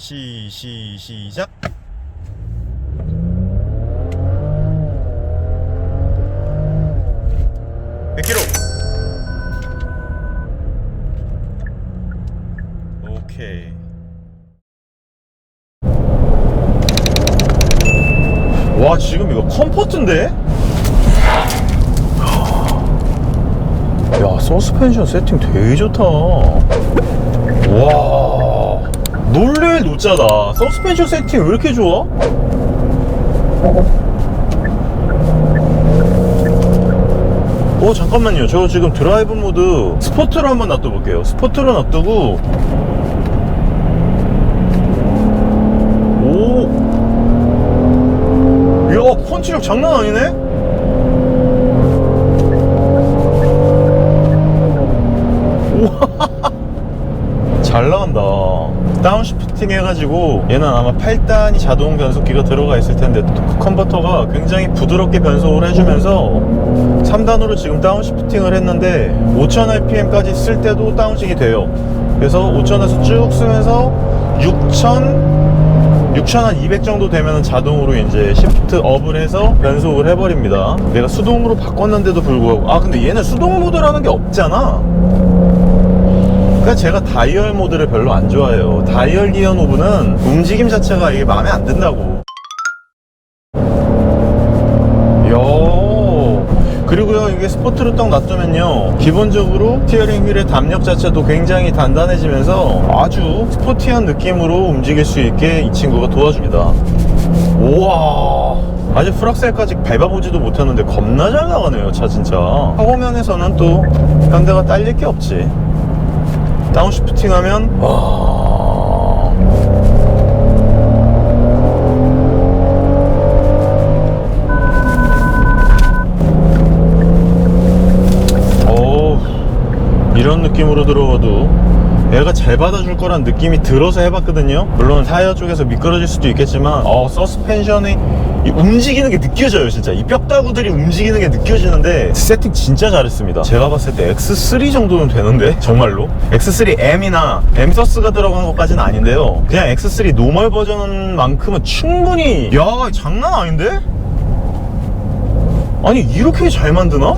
시, 시, 시작. 백 킬로. 오케이. 와, 지금 이거 컴포트인데? 야, 서스펜션 세팅 되게 좋다. 와, 놀래일 노짜다. 서스펜션 세팅 왜 이렇게 좋아? 어, 잠깐만요. 저 지금 드라이브 모드 스포트로 한번 놔둬볼게요. 스포트로 놔두고, 오, 이야, 펀치력 장난 아니네? 잘 나간다. 다운시프팅 해가지고 얘는 아마 8단이 자동 변속기가 들어가 있을 텐데 토크 컨버터가 굉장히 부드럽게 변속을 해주면서 3단으로 지금 다운시프팅을 했는데 5000rpm까지 쓸 때도 다운식이 돼요. 그래서 5000에서 쭉 쓰면서 6000 6,200 정도 되면 자동으로 이제 시프트 업을 해서 변속을 해버립니다. 내가 수동으로 바꿨는데도 불구하고 아 근데 얘는 수동 모드라는 게 없잖아. 그러니까 제가 다이얼 모드를 별로 안 좋아해요. 다이얼 기어 노브는 움직임 자체가 이게 마음에 안 든다고. 요. 그리고요 이게 스포트로 딱 놔두면요 기본적으로 스티어링 휠의 담력 자체도 굉장히 단단해지면서 아주 스포티한 느낌으로 움직일 수 있게 이 친구가 도와줍니다. 우와. 아직 프락셀까지 밟아보지도 못했는데 겁나 잘 나가네요 차 진짜. 하고면에서는 또 현대가 딸릴 게 없지 다운시프팅 하면 와. 어우 이런 느낌으로 들어가도 얘가 잘 받아줄 거란 느낌이 들어서 해봤거든요. 물론 타이어 쪽에서 미끄러질 수도 있겠지만 어 서스펜션이 이 움직이는 게 느껴져요 진짜 이 뼈다구들이 움직이는 게 느껴지는데 세팅 진짜 잘했습니다 제가 봤을 때 X3 정도는 되는데 정말로 X3M이나 M 서스가 들어간 것까지는 아닌데요 그냥 X3 노멀 버전만큼은 충분히 야 장난 아닌데? 아니 이렇게 잘 만드나?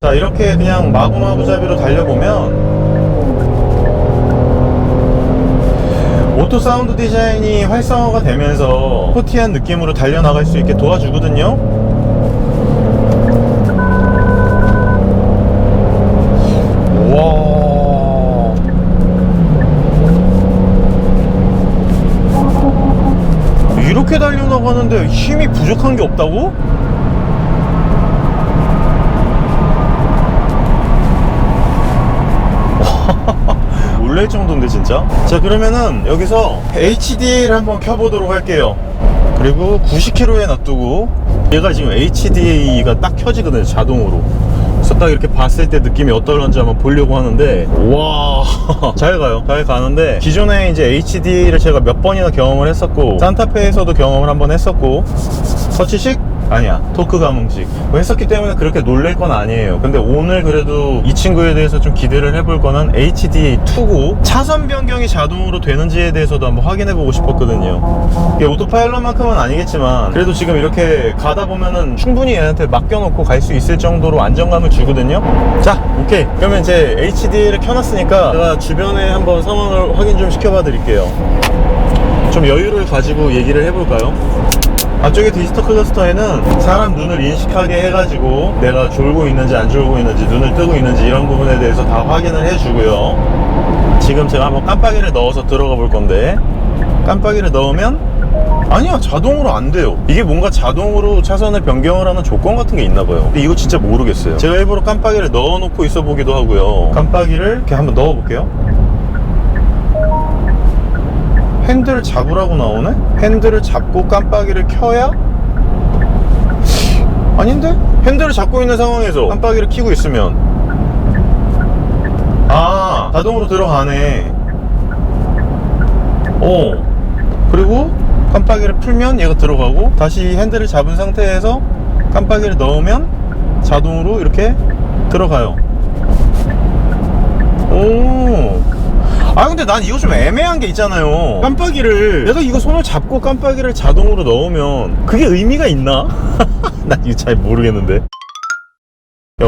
자 이렇게 그냥 마구마구 잡이로 달려보면 오토 사운드 디자인이 활성화가 되면서 스포티한 느낌으로 달려나갈 수 있게 도와주거든요 와 이렇게 달려나가는데 힘이 부족한 게 없다고? 놀랄 정도인데 진짜? 자 그러면은 여기서 HDA를 한번 켜보도록 할게요. 그리고 90km에 놔두고 얘가 지금 HDA가 딱 켜지거든요 자동으로. 그래서 딱 이렇게 봤을 때 느낌이 어떨런지 한번 보려고 하는데 와 잘 가요. 잘 가는데 기존에 이제 HDA를 제가 몇 번이나 경험을 했었고 산타페에서도 경험을 한번 했었고 터치식 아니야 토크 감응식. 뭐 했었기 때문에 그렇게 놀랄 건 아니에요. 근데 오늘 그래도 이 친구에 대해서 좀 기대를 해볼 거는 HDA2고 차선 변경이 자동으로 되는지에 대해서도 한번 확인해 보고 싶었거든요. 이게 오토파일럿만큼은 아니겠지만 그래도 지금 이렇게 가다 보면은 충분히 얘한테 맡겨놓고 갈 수 있을 정도로 안정감을 주거든요. 자 오케이. 그러면 이제 HDA를 켜놨으니까 제가 주변에 한번 상황을 확인 좀 시켜봐 드릴게요. 좀 여유를 가지고 얘기를 해볼까요? 앞쪽에 디지털 클러스터에는 사람 눈을 인식하게 해가지고 내가 졸고 있는지 안 졸고 있는지 눈을 뜨고 있는지 이런 부분에 대해서 다 확인을 해주고요. 지금 제가 한번 깜빡이를 넣어서 들어가 볼 건데 깜빡이를 넣으면 아니야 자동으로 안 돼요. 이게 뭔가 자동으로 차선을 변경을 하는 조건 같은 게 있나 봐요. 근데 이거 진짜 모르겠어요. 제가 일부러 깜빡이를 넣어 놓고 있어 보기도 하고요. 깜빡이를 이렇게 한번 넣어 볼게요 핸들을 잡으라고 나오네? 핸들을 잡고 깜빡이를 켜야? 아닌데? 핸들을 잡고 있는 상황에서 깜빡이를 켜고 있으면 아 자동으로 들어가네 어 그리고 깜빡이를 풀면 얘가 들어가고 다시 핸들을 잡은 상태에서 깜빡이를 넣으면 자동으로 이렇게 들어가요 오 아 근데 난 이거 좀 애매한 게 있잖아요. 깜빡이를. 내가 이거 손을 잡고 깜빡이를 자동으로 넣으면 그게 의미가 있나? 난 이거 잘 모르겠는데. 야,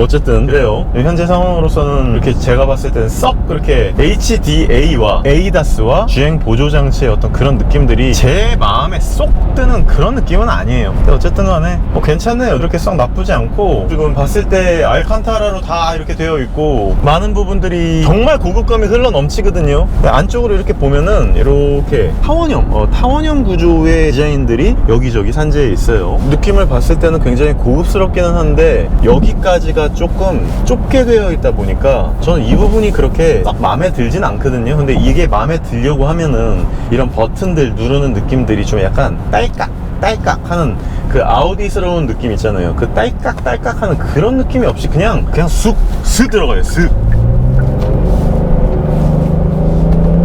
어쨌든 그래요? 현재 상황으로서는 이렇게 제가 봤을 때는 썩 그렇게 HDA와 ADAS와 주행 보조 장치의 어떤 그런 느낌들이 제 마음에 쏙 드는 그런 느낌은 아니에요. 근데 어쨌든 간에 뭐 괜찮네요. 이렇게 썩 나쁘지 않고 지금 봤을 때 알칸타라로 다 이렇게 되어 있고 많은 부분들이 정말 고급감이 흘러 넘치거든요. 안쪽으로 이렇게 보면은 이렇게 타원형 어, 타원형 구조의 디자인들이 여기저기 산재해 있어요. 느낌을 봤을 때는 굉장히 고급스럽기는 한데 여기까지가 조금 좁게 되어 있다 보니까 저는 이 부분이 그렇게 딱 마음에 들진 않거든요. 근데 이게 마음에 들려고 하면은 이런 버튼들 누르는 느낌들이 좀 약간 딸깍 딸깍 하는 그 아우디스러운 느낌 있잖아요. 그 딸깍 딸깍 하는 그런 느낌이 없이 그냥 그냥 쑥슥 들어가요 슥.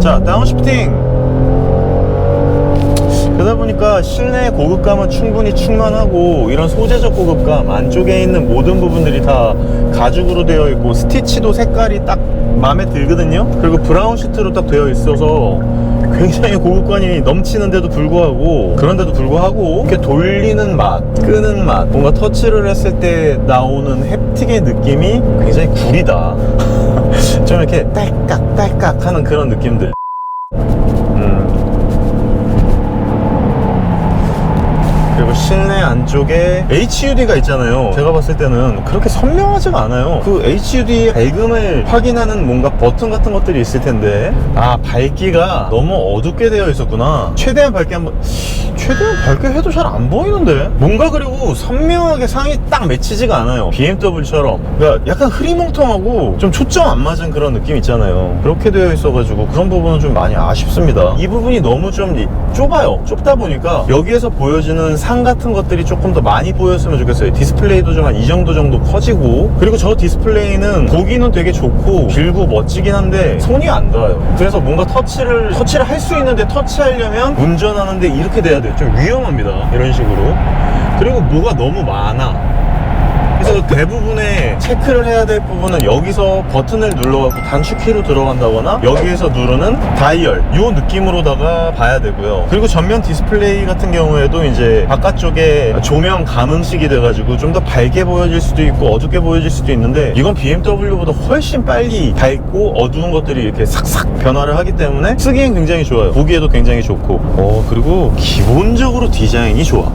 자, 다운시프팅. 그러다 보니까 실내 고급감은 충분히 충만하고 이런 소재적 고급감 안쪽에 있는 모든 부분들이 다 가죽으로 되어 있고 스티치도 색깔이 딱 마음에 들거든요. 그리고 브라운 시트로 딱 되어 있어서 굉장히 고급감이 넘치는데도 불구하고 그런데도 불구하고 이렇게 돌리는 맛 끄는 맛 뭔가 터치를 했을 때 나오는 햅틱의 느낌이 굉장히 구리다. 좀 이렇게 딸깍 딸깍 하는 그런 느낌들 실내 안쪽에 HUD가 있잖아요. 제가 봤을 때는 그렇게 선명하지가 않아요. 그 HUD의 밝음을 확인하는 뭔가 버튼 같은 것들이 있을 텐데, 아, 밝기가 너무 어둡게 되어 있었구나. 최대한 밝게 한번, 최대한 밝게 해도 잘 안 보이는데? 뭔가 그리고 선명하게 상이 딱 맺히지가 않아요. BMW처럼. 그러니까 약간 흐리멍텅하고 좀 초점 안 맞은 그런 느낌 있잖아요. 그렇게 되어 있어가지고 그런 부분은 좀 많이 아쉽습니다. 이 부분이 너무 좀 이- 좁아요. 좁다 보니까 여기에서 보여지는 상 같은 것들이 조금 더 많이 보였으면 좋겠어요. 디스플레이도 좀 한 이 정도 정도 커지고 그리고 저 디스플레이는 보기는 되게 좋고 길고 멋지긴 한데 손이 안 닿아요. 그래서 뭔가 터치를 터치를 할 수 있는데 터치하려면 운전하는데 이렇게 돼야 돼요. 좀 위험합니다. 이런 식으로. 그리고 뭐가 너무 많아. 그래서 대부분의 체크를 해야 될 부분은 여기서 버튼을 눌러갖고 단축키로 들어간다거나 여기에서 누르는 다이얼 요 느낌으로다가 봐야 되고요. 그리고 전면 디스플레이 같은 경우에도 이제 바깥쪽에 조명 감응식이 돼가지고 좀 더 밝게 보여질 수도 있고 어둡게 보여질 수도 있는데 이건 BMW보다 훨씬 빨리 밝고 어두운 것들이 이렇게 싹싹 변화를 하기 때문에 쓰기엔 굉장히 좋아요. 보기에도 굉장히 좋고. 어 그리고 기본적으로 디자인이 좋아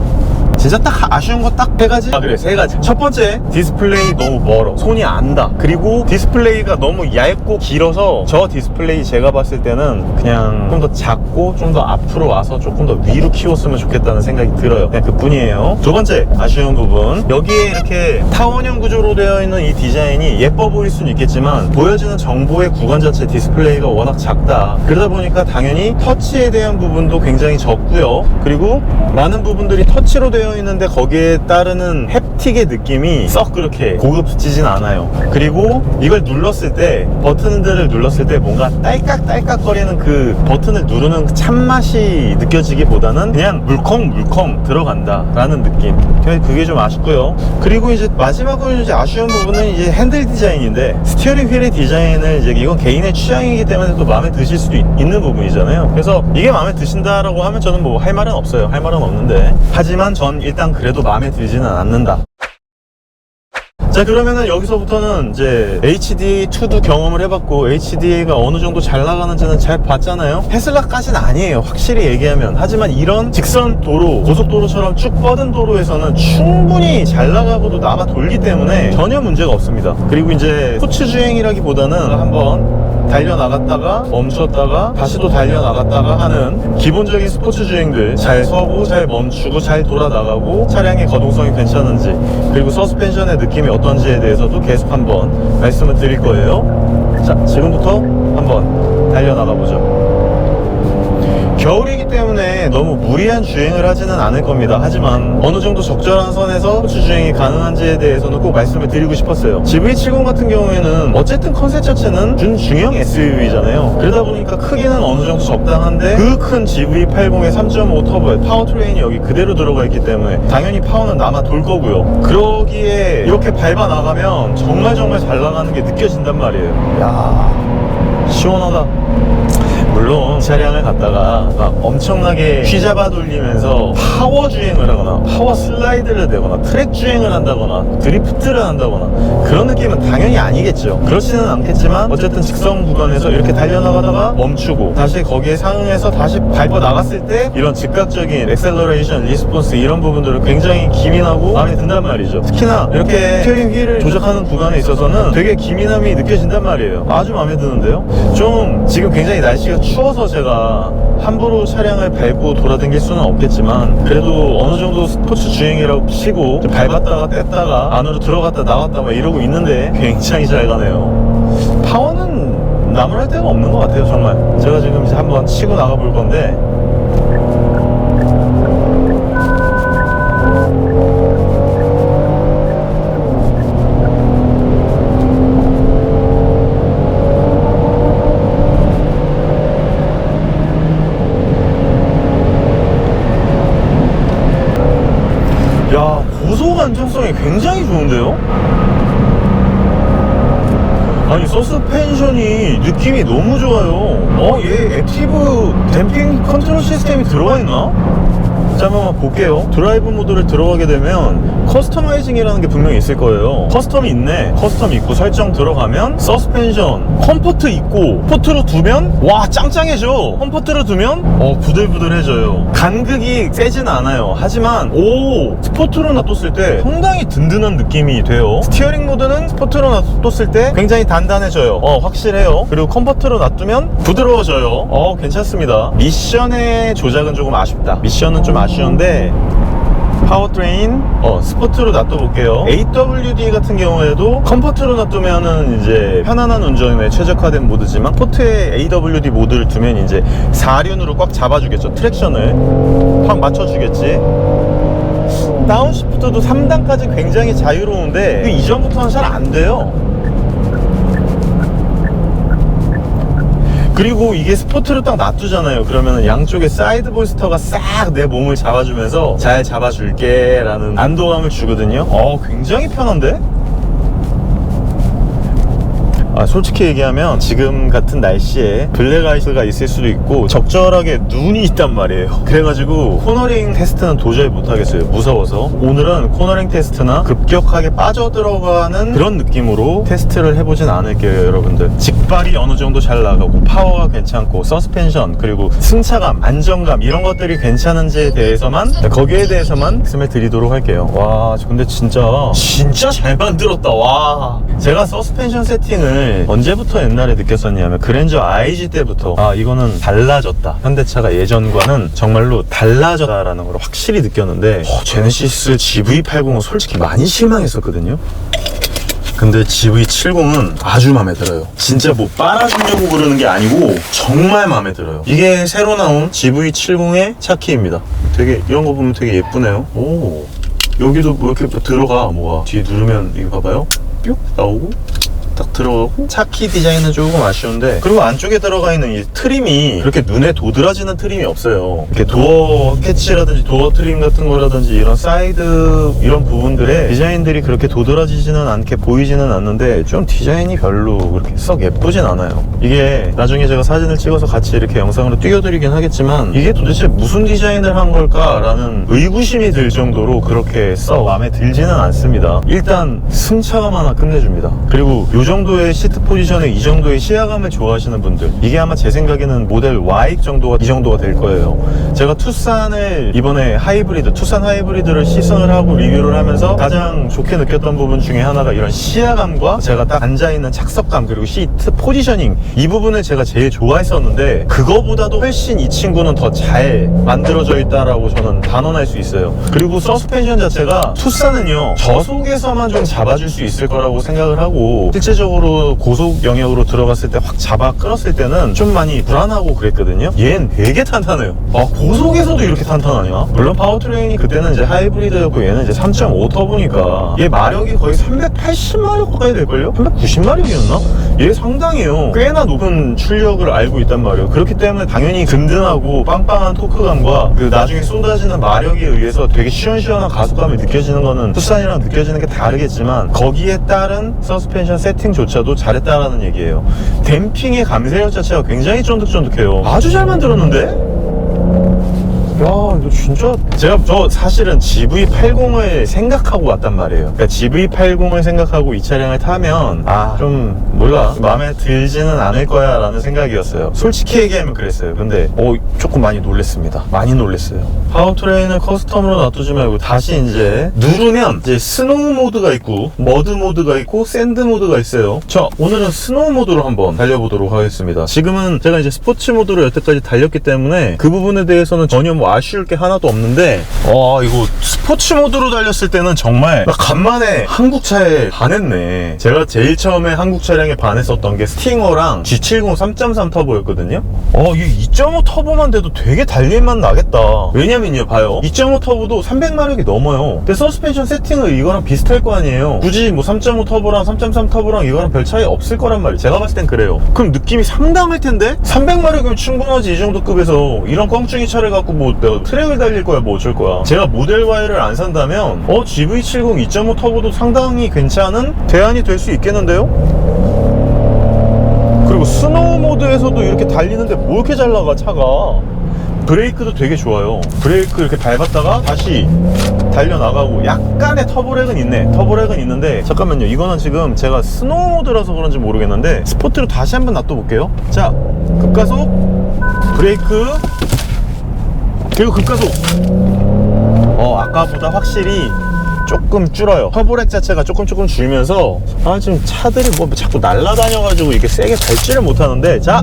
진짜 딱 아쉬운 거 딱 세 가지? 아 그래 세 가지. 첫 번째 디스플레이 너무 멀어. 손이 안다 그리고 디스플레이가 너무 얇고 길어서 저 디스플레이 제가 봤을 때는 그냥 좀 더 작고 좀 더 앞으로 와서 조금 더 위로 키웠으면 좋겠다는 생각이 들어요. 그냥 그뿐이에요. 두 번째 아쉬운 부분. 여기에 이렇게 타원형 구조로 되어 있는 이 디자인이 예뻐 보일 수는 있겠지만 보여지는 정보의 구간 자체 디스플레이가 워낙 작다. 그러다 보니까 당연히 터치에 대한 부분도 굉장히 적고요. 그리고 많은 부분들이 터치로 되어 있는데 거기에 따르는 햅틱의 느낌이 썩 그렇게 고급지진 않아요. 그리고 이걸 눌렀을 때 버튼들을 눌렀을 때 뭔가 딸깍딸깍 거리는 그 버튼을 누르는 그 참맛이 느껴지기보다는 그냥 물컹물컹 들어간다 라는 느낌. 그게 좀 아쉽고요. 그리고 이제 마지막으로 이제 아쉬운 부분은 이제 핸들 디자인인데 스티어링 휠의 디자인을 이제 이건 개인의 취향이기 때문에 또 마음에 드실 수도 있, 는 부분이잖아요. 그래서 이게 마음에 드신다라고 하면 저는 뭐 할 말은 없어요. 할 말은 없는데. 하지만 전 일단 그래도 마음에 들지는 않는다. 자 그러면은 여기서부터는 이제 HDA2도 경험을 해봤고 HDA가 어느 정도 잘 나가는지는 잘 봤잖아요. 테슬라까지는 아니에요 확실히 얘기하면. 하지만 이런 직선 도로 고속도로처럼 쭉 뻗은 도로에서는 충분히 잘 나가고도 남아 돌기 때문에 전혀 문제가 없습니다. 그리고 이제 스포츠 주행이라기보다는 한번 달려나갔다가 멈췄다가 다시 또 달려나갔다가 하는 기본적인 스포츠 주행들. 잘 서고 잘 멈추고 잘 돌아나가고 차량의 거동성이 괜찮은지 그리고 서스펜션의 느낌이 어떤지에 대해서도 계속 한번 말씀을 드릴 거예요. 자 지금부터 한번 달려나가 보죠 겨울이기 때문에 너무 무리한 주행을 하지는 않을 겁니다. 하지만 어느 정도 적절한 선에서 스포츠 주행이 가능한지에 대해서는 꼭 말씀을 드리고 싶었어요. GV70 같은 경우에는 어쨌든 컨셉 자체는 준중형 SUV잖아요. 그러다 보니까 크기는 어느 정도 적당한데 그 큰 GV80의 3.5 터보에 파워트레인이 여기 그대로 들어가 있기 때문에 당연히 파워는 남아 돌 거고요. 그러기에 이렇게 밟아 나가면 정말 정말 잘 나가는 게 느껴진단 말이에요. 야 시원하다. 물론 차량을 갖다가 막 엄청나게 휘잡아 돌리면서 파워 주행을 하거나 파워 슬라이드를 내거나 트랙 주행을 한다거나 드리프트를 한다거나 그런 느낌은 당연히 아니겠죠. 그렇지는 않겠지만 어쨌든 직선 구간에서 이렇게 달려나가다가 멈추고 다시 거기에 상응해서 다시 밟아 나갔을 때 이런 즉각적인 엑셀러레이션 리스폰스 이런 부분들을 굉장히 기민하고 마음에 든단 말이죠. 특히나 이렇게 스티어링 휠을 조작하는 구간에 있어서는 되게 기민함이 느껴진단 말이에요. 아주 마음에 드는데요. 좀 지금 굉장히 날씨가 추워서 제가 함부로 차량을 밟고 돌아다닐 수는 없겠지만 그래도 어느 정도 스포츠 주행이라고 치고 좀 밟았다가 뗐다가 안으로 들어갔다 나왔다 막 이러고 있는데 굉장히 잘 가네요. 파워는 나무랄 데가 없는 것 같아요 정말. 제가 지금 이제 한번 치고 나가 볼 건데 굉장히 좋은데요? 아니 서스펜션이 느낌이 너무 좋아요 어? 얘 액티브 댐핑 컨트롤 시스템이 들어가 있나? 자 한번 볼게요. 드라이브 모드를 들어가게 되면 커스터마이징이라는 게 분명히 있을 거예요. 커스텀이 있네. 커스텀 있고 설정 들어가면 서스펜션 컴포트 있고 포트로 두면 와 짱짱해져. 컴포트로 두면 어 부들부들해져요. 간극이 세진 않아요. 하지만 오 스포트로 놔뒀을 때 상당히 든든한 느낌이 돼요. 스티어링 모드는 스포트로 놔뒀을 때 굉장히 단단해져요. 어 확실해요. 그리고 컴포트로 놔두면 부드러워져요. 어 괜찮습니다. 미션의 조작은 조금 아쉽다. 미션은 좀 아 쉬운데 파워트레인 어 스포트로 놔둬볼게요. AWD 같은 경우에도 컴포트로 놔두면은 이제 편안한 운전에 최적화된 모드지만 포트에 AWD 모드를 두면 이제 4륜으로 꽉 잡아주겠죠. 트랙션을. 확 맞춰주겠지. 다운시프트도 3단까지 굉장히 자유로운데 그 이전부터는 잘 안 돼요 그리고 이게 스포트로 딱 놔두잖아요. 그러면 양쪽에 사이드 볼스터가 싹 내 몸을 잡아주면서 잘 잡아줄게 라는 안도감을 주거든요. 어, 굉장히 편한데? 아, 솔직히 얘기하면 지금 같은 날씨에 블랙 아이스가 있을 수도 있고 적절하게 눈이 있단 말이에요. 그래가지고 코너링 테스트는 도저히 못하겠어요. 무서워서. 오늘은 코너링 테스트나 급격하게 빠져들어가는 그런 느낌으로 테스트를 해보진 않을게요 여러분들. 직발이 어느 정도 잘 나가고 파워가 괜찮고 서스펜션 그리고 승차감 안정감 이런 것들이 괜찮은지에 대해서만 거기에 대해서만 말씀을 드리도록 할게요. 와 근데 진짜 진짜 잘 만들었다. 와. 제가 서스펜션 세팅을 언제부터 옛날에 느꼈었냐면 그랜저 IG 때부터 아 이거는 달라졌다 현대차가 예전과는 정말로 달라졌다라는 걸 확실히 느꼈는데 어, 제네시스 GV80은 솔직히 많이 실망했었거든요 근데 GV70은 아주 마음에 들어요. 진짜 뭐 빨아주려고 그러는 게 아니고 정말 마음에 들어요. 이게 새로 나온 GV70의 차키입니다. 되게 이런 거 보면 되게 예쁘네요. 오 여기도 뭐 이렇게 들어가 뭐가 뒤에 누르면 이거 봐봐요. 뿅 나오고 딱 들어가고. 차키 디자인은 조금 아쉬운데 그리고 안쪽에 들어가 있는 이 트림이 그렇게 눈에 도드라지는 트림이 없어요. 이렇게 도어 캐치라든지 도어 트림 같은 거라든지 이런 사이드 이런 부분들의 디자인들이 그렇게 도드라지지는 않게 보이지는 않는데 좀 디자인이 별로 그렇게 썩 예쁘진 않아요. 이게 나중에 제가 사진을 찍어서 같이 이렇게 영상으로 띄워드리긴 하겠지만 이게 도대체 무슨 디자인을 한 걸까 라는 의구심이 들 정도로 그렇게 썩 마음에 들지는 않습니다. 일단 승차감 하나 끝내줍니다. 그리고 요 정도의 시트 포지션에 이 정도의 시야감을 좋아하시는 분들 이게 아마 제 생각에는 모델 Y 정도가 이 정도가 될 거예요. 제가 투싼을 이번에 하이브리드 투싼 하이브리드를 시승을 하고 리뷰를 하면서 가장 좋게 느꼈던 부분 중에 하나가 이런 시야감과 제가 딱 앉아있는 착석감 그리고 시트 포지셔닝 이 부분을 제가 제일 좋아했었는데 그거보다도 훨씬 이 친구는 더 잘 만들어져 있다라고 저는 단언할 수 있어요. 그리고 서스펜션 자체가 투싼은요 저속에서만 좀 잡아줄 수 있을 거라고 생각을 하고 실제 적으로 고속 영역으로 들어갔을 때 확 잡아 끌었을 때는 좀 많이 불안하고 그랬거든요. 얘는 되게 탄탄해요. 아 고속에서도 이렇게 탄탄하냐? 물론 파워트레인이 그때는 이제 하이브리드였고 얘는 이제 3.5 터보니까 얘 마력이 거의 380마력 가까이 될걸요? 390마력이었나? 얘 상당해요. 꽤나 높은 출력을 알고 있단 말이에요. 그렇기 때문에 당연히 든든하고 빵빵한 토크감과 그 나중에 쏟아지는 마력에 의해서 되게 시원시원한 가속감이 느껴지는 거는 투싼이랑 느껴지는 게 다르겠지만 거기에 따른 서스펜션 세팅 세팅조차도 잘했다라는 얘기예요. 댐핑의 감쇄력 자체가 굉장히 쫀득쫀득해요. 아주 잘 만들었는데? 야, 이거 진짜 제가 저 사실은 GV80을 생각하고 왔단 말이에요. 그러니까 GV80을 생각하고 이 차량을 타면 아, 좀 몰라. 마음에 들지는 않을 거야 라는 생각이었어요. 솔직히 얘기하면 그랬어요. 근데 어, 조금 많이 놀랬습니다. 많이 놀랬어요. 파워트레인을 커스텀으로 놔두지 말고 다시 이제 누르면 이제 스노우 모드가 있고 머드 모드가 있고 샌드 모드가 있어요. 자, 오늘은 스노우 모드로 한번 달려보도록 하겠습니다. 지금은 제가 이제 스포츠 모드로 여태까지 달렸기 때문에 그 부분에 대해서는 전혀 뭐 아쉬울 게 하나도 없는데 와 이거 스포츠 모드로 달렸을 때는 정말 나 간만에 한국 차에 반했네. 제가 제일 처음에 한국 차량에 반했었던 게 스팅어랑 G70 3.3 터보였거든요. 어 이게 2.5 터보만 돼도 되게 달릴만 나겠다. 왜냐면요 봐요. 2.5 터보도 300마력이 넘어요. 근데 서스펜션 세팅을 이거랑 비슷할 거 아니에요. 굳이 뭐 3.5 터보랑 3.3 터보랑 이거랑 별 차이 없을 거란 말이에요. 제가 봤을 땐 그래요. 그럼 느낌이 상당할 텐데 300마력이면 충분하지 이 정도 급에서 이런 껑충이 차를 갖고 뭐 내가 트랙을 달릴 거야 뭐 어쩔 거야. 제가 모델 Y를 안 산다면 어 GV70 2.5 터보도 상당히 괜찮은 대안이 될 수 있겠는데요? 그리고 스노우 모드에서도 이렇게 달리는데 뭐 이렇게 잘 나가 차가? 브레이크도 되게 좋아요. 브레이크 이렇게 밟았다가 다시 달려나가고 약간의 터보렉은 있네. 터보렉은 있는데 잠깐만요. 이거는 지금 제가 스노우 모드라서 그런지 모르겠는데 스포트로 다시 한번 놔둬볼게요. 자 급가속 브레이크 그리고 급가속. 어 아까보다 확실히 조금 줄어요. 터보렉 자체가 조금 조금 줄면서 아 지금 차들이 뭐 자꾸 날라다녀가지고 이게 세게 밟지를 못하는데 자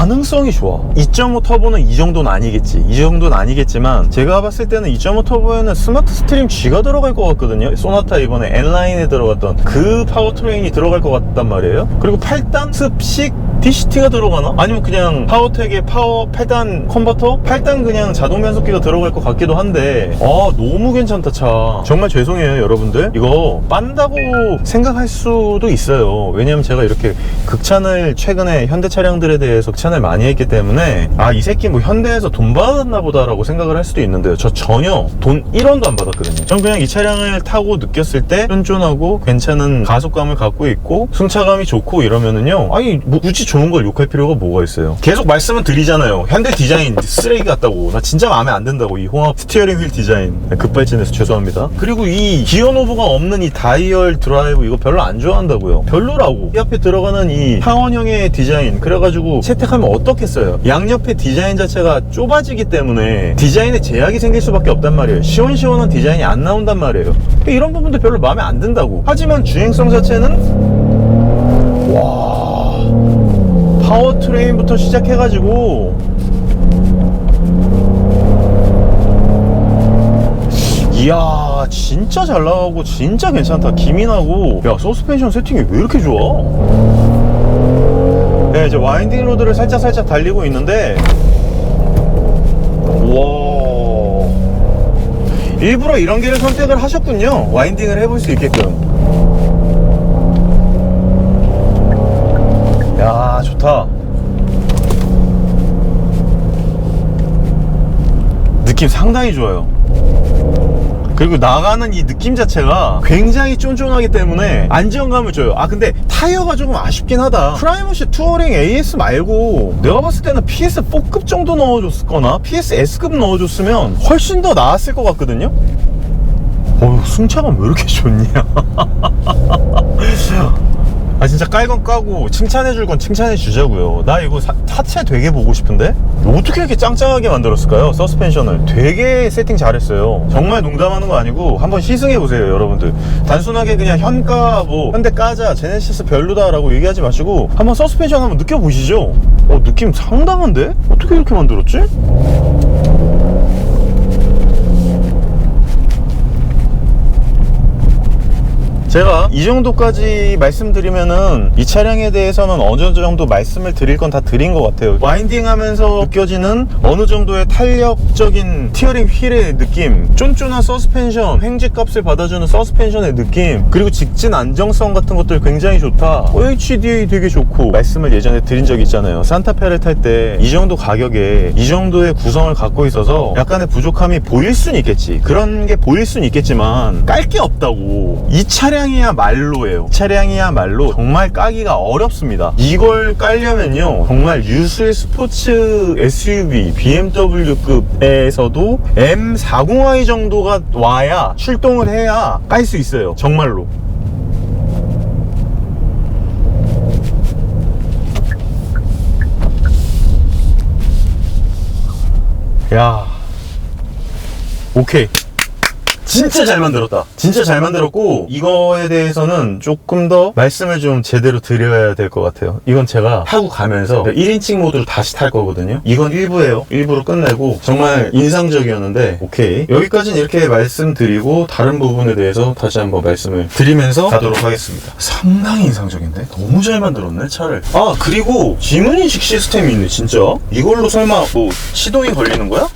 반응성이 좋아. 2.5 터보는 이 정도는 아니겠지. 이 정도는 아니겠지만, 제가 봤을 때는 2.5 터보에는 스마트 스트림 G가 들어갈 것 같거든요. 소나타 이번에 N라인에 들어갔던 그 파워트레인이 들어갈 것 같단 말이에요. 그리고 8단 습식 DCT가 들어가나? 아니면 그냥 파워텍의 파워 8단 컨버터? 8단 그냥 자동 변속기가 들어갈 것 같기도 한데 아 너무 괜찮다 차 정말 죄송해요 여러분들 이거 빤다고 생각할 수도 있어요 왜냐면 제가 이렇게 극찬을 최근에 현대 차량들에 대해서 극찬을 많이 했기 때문에 아 이 새끼 뭐 현대에서 돈 받았나 보다라고 생각을 할 수도 있는데요. 저 전혀 돈 1원도 안 받았거든요. 전 그냥 이 차량을 타고 느꼈을 때 쫀쫀하고 괜찮은 가속감을 갖고 있고 승차감이 좋고 이러면은요 아니 뭐 굳이 좋은 걸 욕할 필요가 뭐가 있어요? 계속 말씀은 드리잖아요. 현대 디자인 쓰레기 같다고. 나 진짜 마음에 안 든다고. 이 홍합 스티어링 휠 디자인. 네, 급발진해서 죄송합니다. 그리고 이 기어 노브가 없는 이 다이얼 드라이브 이거 별로 안 좋아한다고요. 별로라고. 이 앞에 들어가는 이 타원형의 디자인. 그래가지고 채택하면 어떻겠어요? 양옆에 디자인 자체가 좁아지기 때문에 디자인에 제약이 생길 수밖에 없단 말이에요. 시원시원한 디자인이 안 나온단 말이에요. 이런 부분도 별로 마음에 안 든다고. 하지만 주행성 자체는 와 파워트레인부터 시작해가지고 이야 진짜 잘 나가고 진짜 괜찮다. 기민하고. 야 서스펜션 세팅이 왜 이렇게 좋아 네 이제 와인딩 로드를 살짝 살짝 달리고 있는데. 와. 일부러 이런 길을 선택을 하셨군요. 와인딩을 해볼 수 있게끔. 야 좋다. 느낌 상당히 좋아요. 그리고 나가는 이 느낌 자체가 굉장히 쫀쫀하기 때문에 안정감을 줘요. 아 근데 타이어가 조금 아쉽긴 하다. 프라이머시 투어링 AS 말고 내가 봤을 때는 PS4급 정도 넣어줬을 거나 PS S급 넣어줬으면 훨씬 더 나았을 것 같거든요. 어휴 승차감 왜 이렇게 좋냐 아 진짜 깔건 까고 칭찬해줄 건 칭찬해 주자고요. 나 이거 사, 차체 되게 보고 싶은데? 어떻게 이렇게 짱짱하게 만들었을까요? 서스펜션을? 되게 세팅 잘했어요. 정말 농담하는 거 아니고 한번 시승해 보세요 여러분들. 단순하게 그냥 현가 뭐 현대 까자 제네시스 별로다 라고 얘기하지 마시고 한번 서스펜션 한번 느껴보시죠. 어 느낌 상당한데? 어떻게 이렇게 만들었지? 제가 이 정도까지 말씀드리면은 이 차량에 대해서는 어느 정도 말씀을 드릴 건 다 드린 것 같아요. 와인딩 하면서 느껴지는 어느 정도의 탄력적인 티어링 휠의 느낌, 쫀쫀한 서스펜션, 횡재값을 받아주는 서스펜션의 느낌, 그리고 직진 안정성 같은 것들 굉장히 좋다. HDA 되게 좋고, 말씀을 예전에 드린 적 있잖아요. 산타페를 탈 때 이 정도 가격에 이 정도의 구성을 갖고 있어서 약간의 부족함이 보일 순 있겠지. 그런 게 보일 순 있겠지만 깔 게 없다고. 이 차량 이야 말로예요. 이 차량이야 말로 정말 까기가 어렵습니다. 이걸 깔려면요. 정말 유술 스포츠 SUV BMW급에서도 M40i 정도가 와야 출동을 해야 깔 수 있어요. 정말로. 야 오케이 진짜 잘 만들었다. 진짜 잘 만들었고 이거에 대해서는 조금 더 말씀을 좀 제대로 드려야 될 것 같아요. 이건 제가 타고 가면서 1인칭 모드로 다시 탈 거거든요. 이건 1부예요. 1부로 끝내고 정말 인상적이었는데 오케이. 여기까지는 이렇게 말씀드리고 다른 부분에 대해서 다시 한번 말씀을 드리면서 가도록 하겠습니다. 상당히 인상적인데? 너무 잘 만들었네 차를. 아 그리고 지문인식 시스템이 있네 진짜. 이걸로 설마 뭐 시동이 걸리는 거야?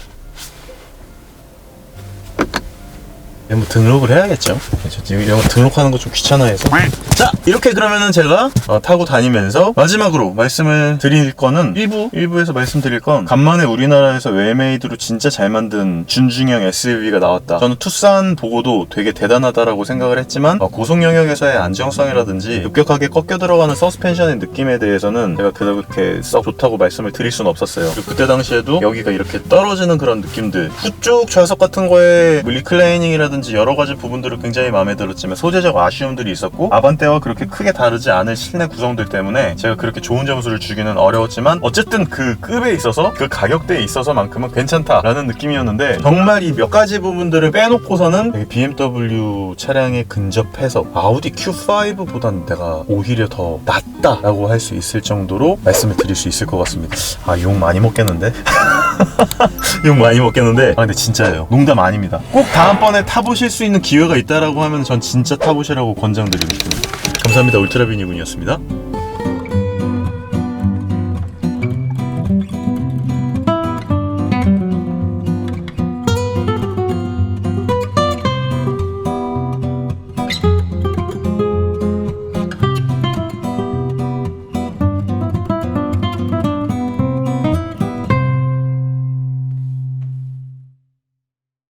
뭐 등록을 해야겠죠. 저 이런 거 등록하는 거 좀 귀찮아해서. 자, 이렇게 그러면은 제가 어, 타고 다니면서 마지막으로 말씀을 드릴 거는 일부 일부에서 말씀드릴 건 간만에 우리나라에서 웨메이드로 진짜 잘 만든 준중형 SUV가 나왔다. 저는 투싼 보고도 되게 대단하다라고 생각을 했지만 어, 고속 영역에서의 안정성이라든지 급격하게 꺾여 들어가는 서스펜션의 느낌에 대해서는 제가 그렇게 썩 좋다고 말씀을 드릴 수는 없었어요. 그때 당시에도 여기가 이렇게 떨어지는 그런 느낌들, 후쪽 좌석 같은 거에 뭐 리클라이닝이라든지 여러 가지 부분들을 굉장히 마음에 들었지만 소재적 아쉬움들이 있었고 아반떼와 그렇게 크게 다르지 않을 실내 구성들 때문에 제가 그렇게 좋은 점수를 주기는 어려웠지만 어쨌든 그 급에 있어서 그 가격대에 있어서만큼은 괜찮다라는 느낌이었는데 정말 이 몇 가지 부분들을 빼놓고서는 BMW 차량에 근접해서 아우디 Q5보단 내가 오히려 더 낫다라고 할 수 있을 정도로 말씀을 드릴 수 있을 것 같습니다. 아 욕 많이 먹겠는데? 욕 많이 먹겠는데? 아 근데 진짜예요. 농담 아닙니다. 꼭 다음번에 타보실 수 있는 기회가 있다라고 하면 전 진짜 타보시라고 권장드리고 싶습니다. 감사합니다. 울트라비니군이었습니다